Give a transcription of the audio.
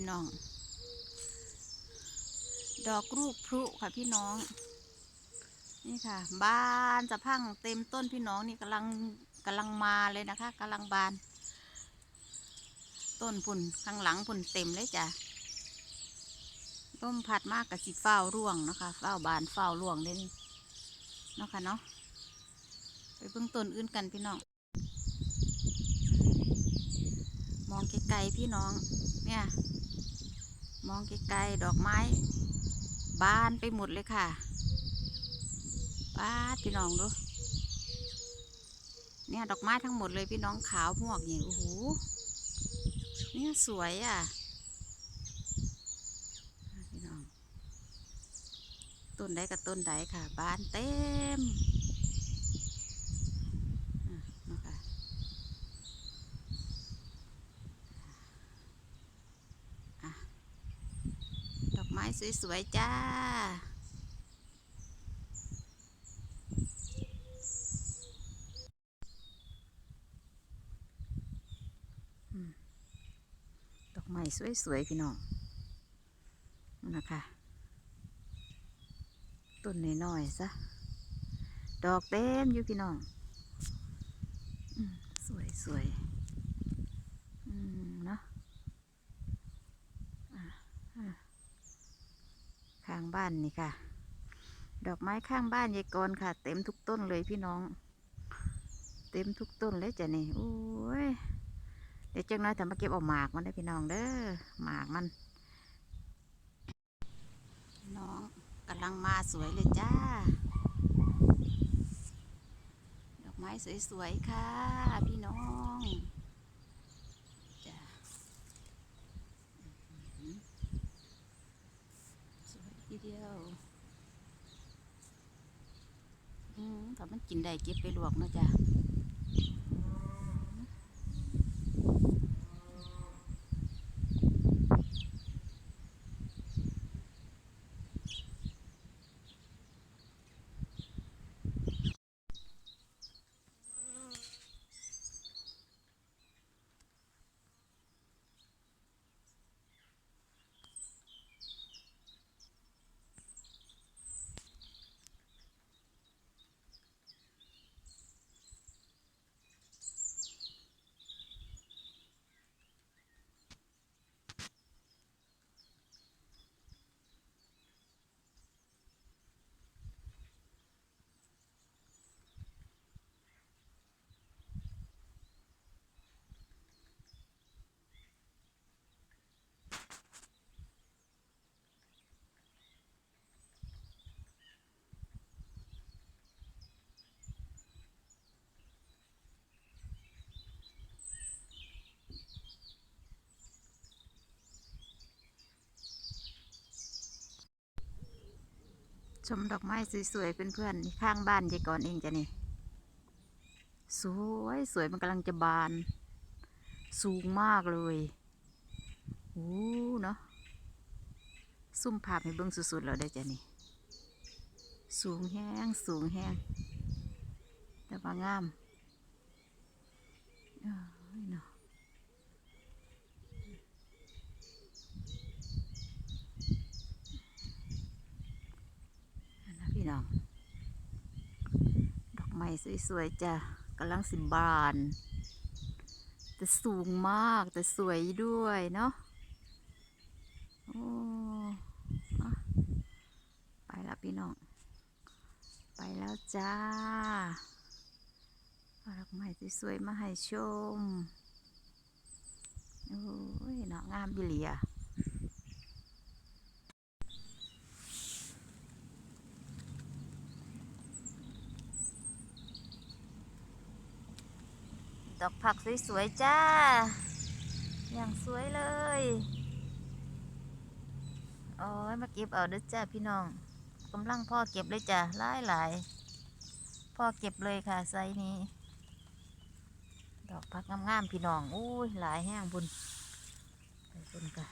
พี่น้อง ดอกลูกพลุค่ะพี่น้อง นี่ค่ะ บานจะพังเต็มต้นพี่น้องนี่กำลังกำลังมาเลยนะคะกำลังบาน ต้นพุ่นข้างหลังพุ่นเต็มเลยจ้ะต้มผัดมากกับสิเฝ้าร่วงนะคะเฝ้าบานเฝ้าร่วงเลยนี่เนาะค่ะเนาะไปเบิ่งต้นอื่นกันพี่น้อง มองไกลๆพี่น้อง เนี่ย มองไกลๆดอกไม้ บานไปหมดเลยค่ะป้าพี่น้องดูเนี่ยดอกไม้ทั้งหมดเลยพี่น้องขาวพวกนี่โอ้โหเนี่ยสวยอะพี่น้องต้นใดกับต้นใดค่ะ บานเต็มอะเนาะค่ะ อะดอกไม้ สวยๆ จ้า ดอกไม้สวยๆ พี่น้องนะคะต้นน้อยๆซะ ดอกเต็มอยู่พี่น้อง สวยๆอืมเนาะ ข้าง บ้านนี่ค่ะ ดอกไม้ข้างบ้านยายกรค่ะ เต็มทุกต้นเลยพี่น้อง เต็มทุกต้นเลยจ้ะนี่โอ้ยเดี๋ยวจังน้อยทำมาเก็บเอาหมากมันได้พี่น้องเด้อหมากมัน น้องกำลังมาสวยเลยจ้า ดอกไม้สวยๆค่ะ พี่น้องจ้า สวยทีเดียวอืมถ้ามันกินได้เก็บไปลวกเนาะจ้ะ ชมดอกไม้สวยๆเพื่อนๆนี่ข้างบ้านยายกรเองจ้ะนี่ สวยสวยมันกำลังจะบาน สูงมากเลยโอ้เนาะซุ่มภาพให้เบิ่งสุดๆแล้วได้จ้ะนี่ สูงแห้งสูงแห้งแต่ว่างามเอ้ยเนาะนั่นนะพี่น้อง ดอก ไม้สวยๆจ้ะกำลังสิบาน แต่สูงมากแต่สวยด้วยเนาะโอ้อะไปแล้วพี่น้อง ไปแล้วจ้าเอาดอกไม้สวยๆมาให้ชม โอ้ยเนาะงามบิเลีย ดอกผักสวยๆจ้า อย่างสวยเลย โอ้ยมาเก็บเอาเด้อจ้าพี่น้องกำลังพ่อเก็บเลยจ้ะหลายหลายๆพ่อเก็บเลยค่ะไซนี้ ดอกผักงามๆพี่น้อง อุ้ยหลายแห้งบุญไปบุญค่ะ